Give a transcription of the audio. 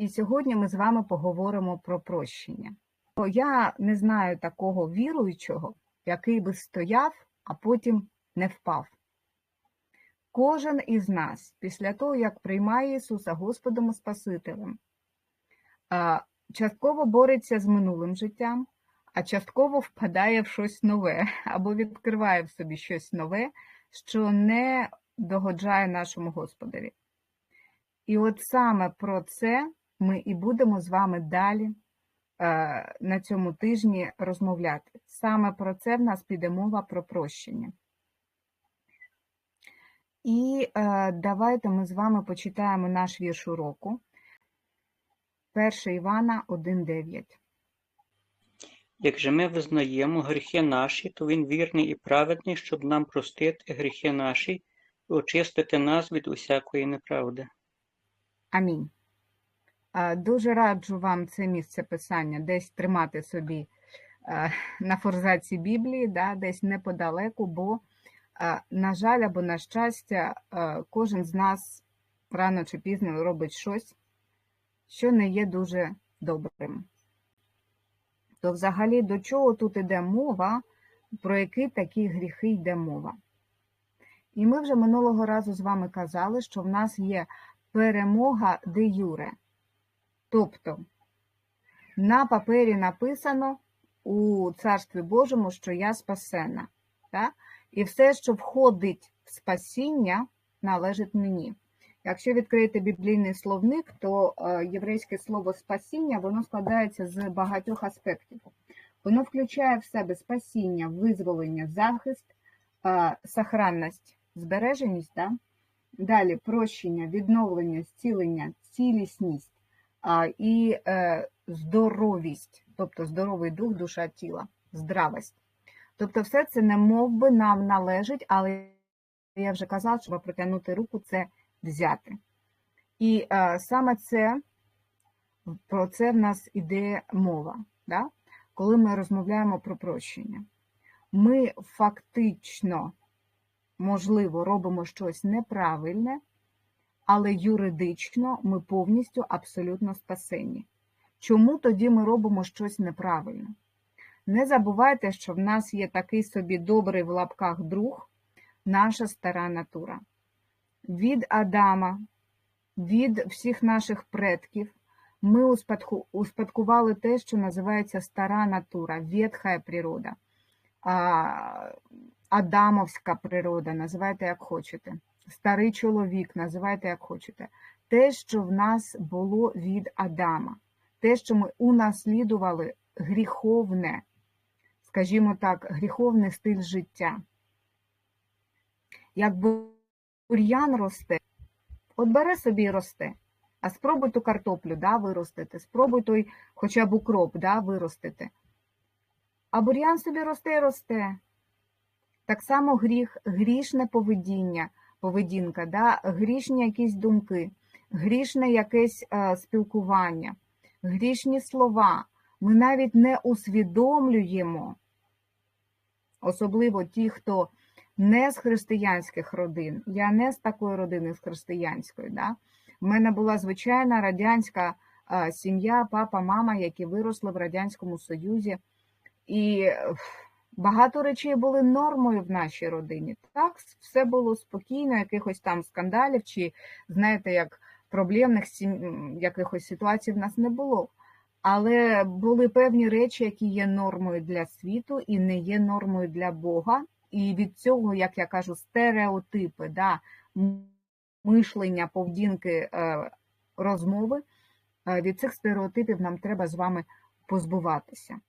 І сьогодні ми з вами поговоримо про прощення. Бо Я не знаю такого віруючого, який би стояв, а потім не впав. Кожен із нас, після того, як приймає Ісуса Господом і Спасителем, частково бореться з минулим життям, а частково впадає в щось нове або відкриває в собі щось нове, що не догоджає нашому Господові. І от саме про це ми і будемо з вами далі е, на цьому тижні розмовляти. Саме про це в нас піде мова про прощення. І е, давайте ми з вами почитаємо наш вірш уроку. 1 Івана 1,9. Як же ми визнаємо гріхи наші, то він вірний і праведний, щоб нам простити гріхи наші і очистити нас від усякої неправди. Амінь. Е, Дуже раджу вам це місце писання десь тримати собі е, на форзаці Біблії, да, десь неподалеку, бо, е, на жаль, або на щастя, кожен з нас рано чи пізно робить щось, що не є дуже добрим. То взагалі до чого тут іде мова, про які такі гріхи йде мова? І ми вже минулого разу з вами казали, що в нас є перемога де юре. Тобто на папері написано у Царстві Божому, що я спасена. Так? І все, що входить в спасіння, належить мені. Якщо відкриєте біблійний словник, то е, єврейське слово спасіння воно складається з багатьох аспектів. Воно включає в себе спасіння, визволення, захист, е, сохранність, збереженість, да? далі прощення, відновлення, зцілення, цілісність і е, здоровість, тобто здоровий дух, душа тіла, здравість. Тобто, все це не мов би нам належить, але я вже казала, щоб протягнути руку це взяти. І е, саме це про це в нас іде мова, да? коли ми розмовляємо про прощення. Ми фактично, можливо, робимо щось неправильне, але юридично ми повністю абсолютно спасені. Чому тоді ми робимо щось неправильно? Не забувайте, що в нас є такий собі добрий в лапках друг, наша стара натура. Від Адама, від всіх наших предків ми успадкували те, що називається стара натура, ветхая природа, адамовська природа, називайте як хочете, старий чоловік, називайте як хочете. Те, що в нас було від Адама, те, що ми унаслідували гріховне, скажімо так, гріховний стиль життя. Як бур'ян росте, от бере собі і росте. А спробуй ту картоплю да, виростити, спробуй той хоча б укроп да, виростити. А бур'ян собі росте і росте. Так само гріх, грішне поведіння, поведінка, да, грішні якісь думки, грішне якесь е, спілкування, грішні слова. Ми навіть не усвідомлюємо, особливо ті, хто не з християнських родин. Я не з такої родини, з християнської. Да? У мене була звичайна радянська е, сім'я, папа, мама, які виросли в Радянському Союзі. І е, багато речей були нормою в нашій родині. Так, все було спокійно, якихось там скандалів, чи, знаєте, як проблемних сім- якихось ситуацій в нас не було. Але були певні речі, які є нормою для світу і не є нормою для Бога. І від цього, як я кажу, стереотипи, да, мишлення, поведінки, е, розмови, е, від цих стереотипів нам треба з вами позбуватися.